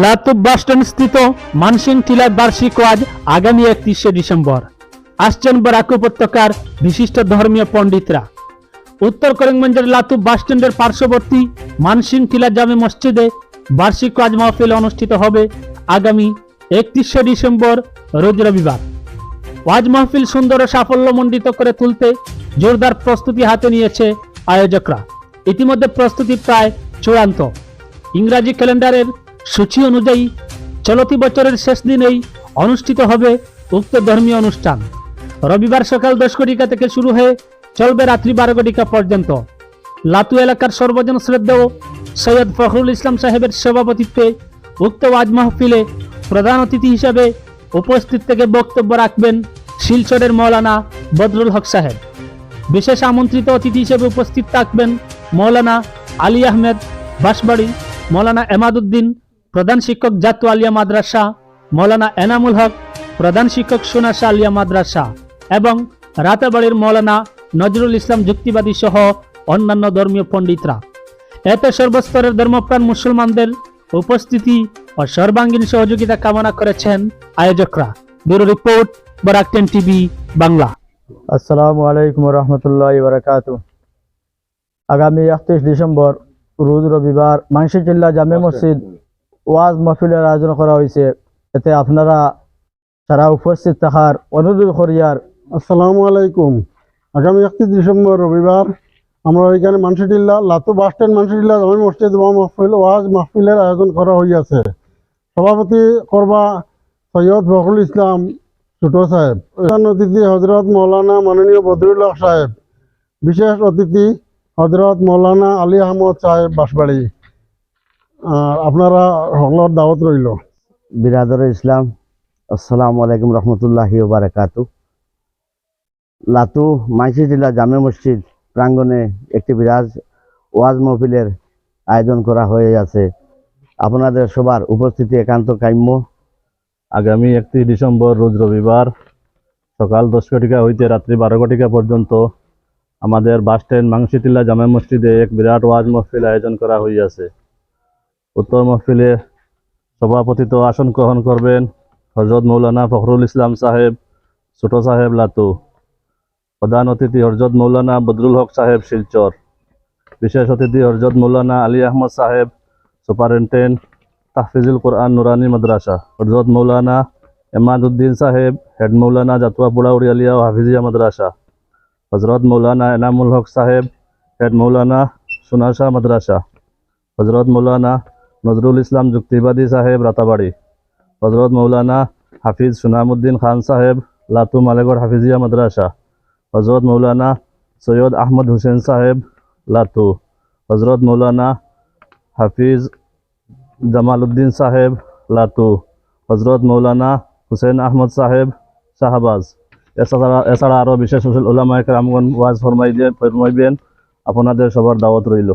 লাতুব bus stand স্থিত Mansingh tiller বার্ষিক ওয়াজ আগামী একত্রিশে ডিসেম্বর। আসছেন বরাক উপত্যকার বিশিষ্ট ধর্মীয় পণ্ডিতরা। উত্তর করিমগঞ্জের লাতুব বাসস্ট্যান্ডের পার্শ্ববর্তী মানসিং টিলা জামে মসজিদে বার্ষিক ওয়াজ মাহফিল অনুষ্ঠিত হবে আগামী একত্রিশে ডিসেম্বর, রোজ রবিবার। ওয়াজ মাহফিল সুন্দর ও সাফল্যমণ্ডিত করে তুলতে জোরদার প্রস্তুতি হাতে নিয়েছে আয়োজকরা। ইতিমধ্যে প্রস্তুতি প্রায় চূড়ান্ত। ইংরাজি ক্যালেন্ডারের সূচি অনুযায়ী চলতি বছরের শেষ দিনেই অনুষ্ঠিত হবে উক্ত ধর্মীয় অনুষ্ঠান। রবিবার সকাল দশ ঘটিকা থেকে শুরু হয়ে চলবে রাত্রি বারো ঘটিকা পর্যন্ত। লাতু এলাকার সর্বজন শ্রদ্ধেয় সৈয়দ ফখরুল ইসলাম সাহেবের সভাপতিত্বে উক্ত ওয়াজ মাহফিলে প্রধান অতিথি হিসেবে উপস্থিত থেকে বক্তব্য রাখবেন শিলচরের মৌলানা বদরুল হক সাহেব। বিশেষ আমন্ত্রিত অতিথি হিসেবে উপস্থিত থাকবেন মৌলানা আলী আহমেদ বাঁশবাড়ি, মৌলানা এমাদুদ্দিন প্রধান শিক্ষক জাতু আলিয়া মাদ্রাসা, মৌলানা এনামুল হক, প্রধান শিক্ষক সোনাশা আলিয়া মাদ্রাসা এবং রাতাবাড়ির মৌলানা নজরুল ইসলাম যুক্তিবাদী সহ অন্যান্য ধর্মীয় পণ্ডিতরা। এতে সর্বস্তরের ধর্মপ্রাণ মুসলমানদের উপস্থিতি ও সর্বাঙ্গীন সহযোগিতা কামনা করেছেন আয়োজকরা। Bureau report, Barak ten TV, Bangla. আসসালামু আলাইকুম রহমতুল্লাহ বারাকাত আগামী একত্রিশ ডিসেম্বর, রোজ রবিবার মানসি জিল্লা জামে মসজিদ ওয়াজ মাহফিলের আয়োজন করা হয়েছে। এতে আপনারা সারা উপস্থিত থাকার অনুরোধ করিয়ার আসসালামু আলাইকুম। আগামী একত্রিশ ডিসেম্বর রবিবার আমরা এখানে মানসিটিল্লা, লাতু বাস স্ট্যান্ড মানসিটিল্লা জামি মসজিদ ওয়া মাহফিল, ওয়াজ মাহফিলের আয়োজন করা হইয়াছে। সভাপতি করবা সৈয়দ ফখরুল ইসলাম ছোট সাহেব, প্রধান অতিথি হজরত মৌলানা মাননীয় বদরুল্লাহ সাহেব, বিশেষ অতিথি হজরত মৌলানা আলী আহমদ সাহেব বাঁশবাড়ি। আর আপনারা সকলের দাওয়াত রইল। বিরাদর ইসলাম আসসালামু আলাইকুম রহমতুল্লাহি বারাকাত। লাতু মাইসি জেলা জামে মসজিদ প্রাঙ্গণে একটি বিরাজ ওয়াজ মহফিলের আয়োজন করা হয়ে আছে। আপনাদের সবার উপস্থিতি একান্ত কাম্য। আগামী একত্রিশ ডিসেম্বর রোজ রবিবার সকাল দশ ঘটিকা হইতে রাত্রি বারো ঘটিকা পর্যন্ত আমাদের বাস স্ট্যান্ড মাংসিটিল্লা জামা মসজিদে এক বিরাট ওয়াজ মহফিল আয়োজন করা হইয়াছে। উত্তর মহফিলে সভাপতিত্ব আসন গ্রহণ করবেন হজরত মৌলানা ফখরুল ইসলাম সাহেব, ছোট সাহেব লাতু, প্রধান অতিথি হরজত মৌলানা বদরুল হক সাহেব শিলচর, বিশেষ অতিথি হরজত মৌলানা আলী আহমদ সাহেব সুপারিনটেন্ডেন্ট তাহফিজুল কোরআন নুরানি মাদ্রাসা, হজরত মৌলানা এমাদুদ্দিন সাহেব হেড মৌলানা জাতুয়াপুরা উড়িয়ালিয়া ও হাফিজিয়া মাদ্রাসা, হজরত মৌলানা এনামুল হক সাহেব হেড মৌলানা সুনাশা মাদ্রাসা, হজরত মৌলানা নজরুল ইসলাম যুক্তিবাদী সাহেব, রাতাবাড়ি। হজরত মৌলানা হাফিজ সুনামুদ্দিন খান সাহেব, লাতু মালেগড় হাফিজিয়া মাদ্রাসা। হজরত মৌলানা সৈয়দ আহমদ হুসেন সাহেব, লাতু। হজরত মৌলানা হাফিজ জামালউদ্দিন সাহেব, লাতু। হজরত মৌলানা হুসেন আহমদ সাহেব, শাহবাজ। এছাড়া এছাড়া আরও বিশেষ ওলামায় রামগঞ্জ ওয়াজ ফরমাই দিয়ে ফরমাইবেন। আপনাদের সবার দাওয়াত রইল।